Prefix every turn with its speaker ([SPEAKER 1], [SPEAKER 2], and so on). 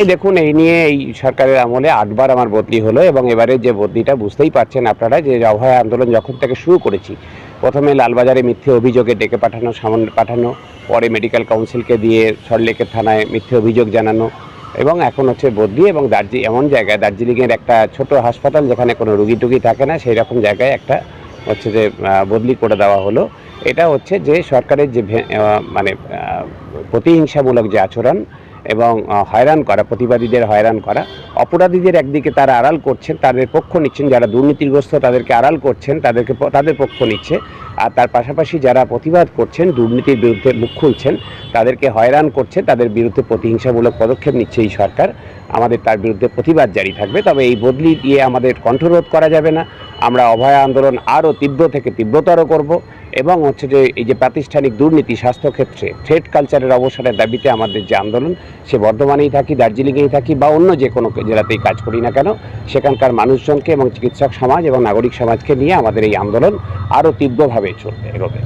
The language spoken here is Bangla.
[SPEAKER 1] এই দেখুন, এই নিয়ে এই সরকারের আমলে আটবার আমার বদলি হলো এবং এবারে যে বদলিটা বুঝতেই পারছেন আপনারা, যে অভয় আন্দোলন যখন থেকে শুরু করেছি, প্রথমে লালবাজারে মিথ্যে অভিযোগে ডেকে পাঠানো সামান্য পাঠানো, পরে মেডিকেল কাউন্সিলকে দিয়ে সরলেকের থানায় মিথ্যে অভিযোগ জানানো এবং এখন হচ্ছে বদলি এবং দার্জি, এমন জায়গায়, দার্জিলিংয়ের একটা ছোট হাসপাতাল যেখানে কোনো রুগী টুগী থাকে না সেই রকম জায়গায় একটা হচ্ছে যে বদলি করে দেওয়া হলো। এটা হচ্ছে যে সরকারের যে মানে প্রতিহিংসামূলক যে আচরণ এবং হয়রান করা, প্রতিবাদীদের হয়রান করা। অপরাধীদের একদিকে তারা আড়াল করছেন, তাদের পক্ষ নিচ্ছেন, যারা দুর্নীতিগ্রস্ত তাদেরকে আড়াল করছেন, তাদেরকে তাদের পক্ষ নিচ্ছে। আর তার পাশাপাশি যারা প্রতিবাদ করছেন, দুর্নীতির বিরুদ্ধে মুখ খুলছেন, তাদেরকে হয়রান করছে, তাদের বিরুদ্ধে প্রতিহিংসামূলক পদক্ষেপ নিচ্ছে এই সরকার। আমাদের তার বিরুদ্ধে প্রতিবাদ জারি থাকবে। তবে এই বদলি দিয়ে আমাদের কণ্ঠরোধ করা যাবে না। আমরা অভয় আন্দোলন আরও তীব্র থেকে তীব্রতর করব এবং হচ্ছে যে এই যে প্রাতিষ্ঠানিক দুর্নীতি, স্বাস্থ্যক্ষেত্রে থ্রেড কালচারের অবসরের দাবিতে আমাদের যে আন্দোলন, সে বর্ধমানেই থাকি, দার্জিলিংয়েই থাকি বা অন্য যে কোনো জেলাতেই কাজ করি না কেন, সেখানকার মানুষজনকে এবং চিকিৎসক সমাজ এবং নাগরিক সমাজকে নিয়ে আমাদের এই আন্দোলন আরও তীব্রভাবে চলবে, এগোবে।